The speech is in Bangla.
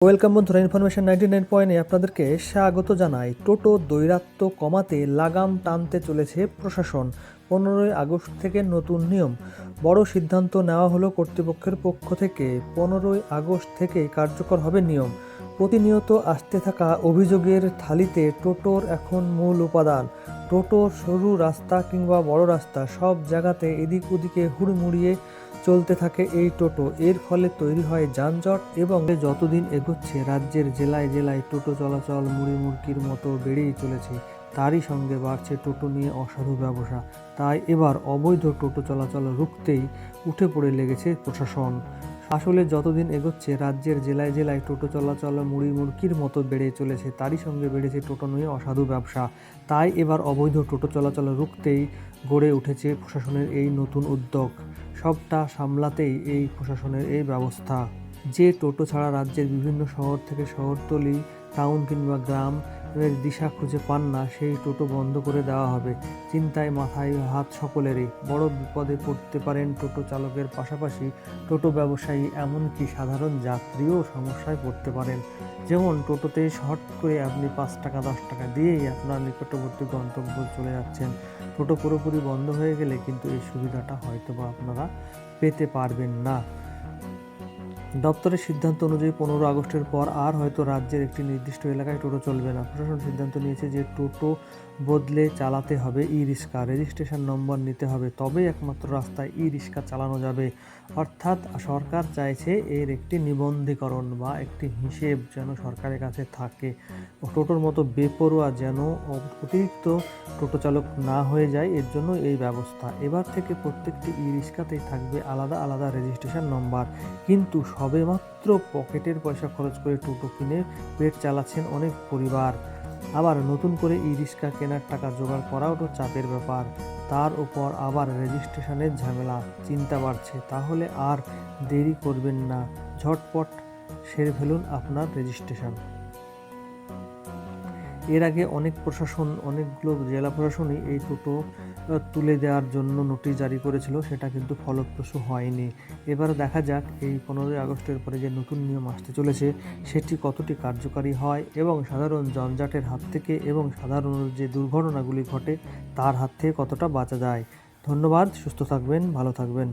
ওয়েলকাম বন্ধুরা ইনফরমেশন নাইনটি নাইন পয়েন্টে আপনাদেরকে স্বাগত জানাই। টোটো দৈরাত্ম কমাতে লাগাম টানতে চলেছে প্রশাসন। পনেরোই আগস্ট থেকে নতুন নিয়ম। বড় সিদ্ধান্ত নেওয়া হলো কর্তৃপক্ষের পক্ষ থেকে। পনেরোই আগস্ট থেকে কার্যকর হবে নিয়ম। প্রতিনিয়ত আসতে থাকা অভিযোগের থালিতে টোটোর এখন মূল উপাদান। টোটোর সরু রাস্তা কিংবা বড় রাস্তা সব জায়গাতে এদিক ওদিকে হুড়মুড়িয়ে চলতে থাকে এই টোটো। এর ফলে তৈরি হয় যানজট এবং যতদিন এগোচ্ছে, রাজ্যের জেলায় জেলায় টোটো চলাচল মুড়ি মুড়কির মতো বেড়েই চলেছে। তারই সঙ্গে বাড়ছে টোটো নিয়ে অসাধু ব্যবসা। তাই এবার অবৈধ টোটো চলাচল রুখতেই উঠে পড়ে লেগেছে প্রশাসন। আসলে যতদিন এগোচ্ছে, রাজ্যের জেলায় জেলায় টোটো চলাচল মুড়ি মুড়কির মতো বেড়ে চলেছে, তারই সঙ্গে বেড়েছে টোটো নিয়ে অসাধু ব্যবসা। তাই এবার অবৈধ টোটো চলাচল রুখতেই গড়ে উঠেছে প্রশাসনের এই নতুন উদ্যোগ। সবটা সামলাতেই এই প্রশাসনের এই ব্যবস্থা। যে টোটো ছাড়া রাজ্যের বিভিন্ন শহর থেকে শহরতলি, টাউন কিংবা গ্রাম এর দিশা খুঁজে পান না, সেই টোটো বন্ধ করে দেওয়া হবে। চিন্তায় মাথায় হাত সকলেরই। বড় বিপদে পড়তে পারেন টোটো চালকের পাশাপাশি টোটো ব্যবসায়ী, এমনকি সাধারণ যাত্রীও সমস্যায় পড়তে পারেন। যেমন টোটোতে শর্ট করে আপনি পাঁচ টাকা, দশ টাকা দিয়েই আপনার নিকটবর্তী গন্তব্য চলে যাচ্ছেন। টোটো পুরোপুরি বন্ধ হয়ে গেলে কিন্তু এই সুবিধাটা হয়তো বা আপনারা পেতে পারবেন না। দপ্তরের সিদ্ধান্ত অনুযায়ী পনেরো আগস্টের পর আর হয়তো রাজ্যের একটি নির্দিষ্ট এলাকায় টোটো চলবে না। প্রশাসন সিদ্ধান্ত নিয়েছে যে টোটো বদলে চালাতে হবে ই রিক্সা। রেজিস্ট্রেশন নম্বর নিতে হবে, তবেই একমাত্র রাস্তায় ই রিক্সা চালানো যাবে। অর্থাৎ সরকার চাইছে এর একটি নিবন্ধীকরণ বা একটি হিসেব যেন সরকারের কাছে থাকে। টোটোর মতো বেপরোয়া যেন অতিরিক্ত টোটো চালক না হয়ে যায়, এর জন্য এই ব্যবস্থা। এবার থেকে প্রত্যেকটি ই রিক্সাতেই থাকবে আলাদা আলাদা রেজিস্ট্রেশন নম্বর। কিন্তু সবেমাত্র পকেটের পয়সা খরচ করে টোটো কিনে পেট চালাচ্ছেন অনেক পরিবার। আবার নতুন করে ই রিক্সা কেনার টাকা জোগাড় করাও তো চাপের ব্যাপার। তার উপর আবার রেজিস্ট্রেশনের ঝামেলা, চিন্তা বাড়ছে। তাহলে আর দেরি করবেন না। ঝটপট সেরে ফেলুন আপনার রেজিস্ট্রেশন। এর আগে অনেক প্রশাসন, অনেকগুলো জেলা প্রশাসনই এই টোটো তুলে দেওয়ার জন্য নোটিশ জারি করেছিল, সেটা কিন্তু ফলপ্রসূ হয়নি। এবার দেখা যাক, এই পনেরোই আগস্টের পরে যে নতুন নিয়ম আসতে চলেছে, সেটি কতটি কার্যকারী হয় এবং সাধারণ জঞ্জাটের হাত থেকে এবং সাধারণ যে দুর্ঘটনাগুলি ঘটে, তার হাত থেকে কতটা বাঁচা যায়। ধন্যবাদ, সুস্থ থাকবেন, ভালো থাকবেন।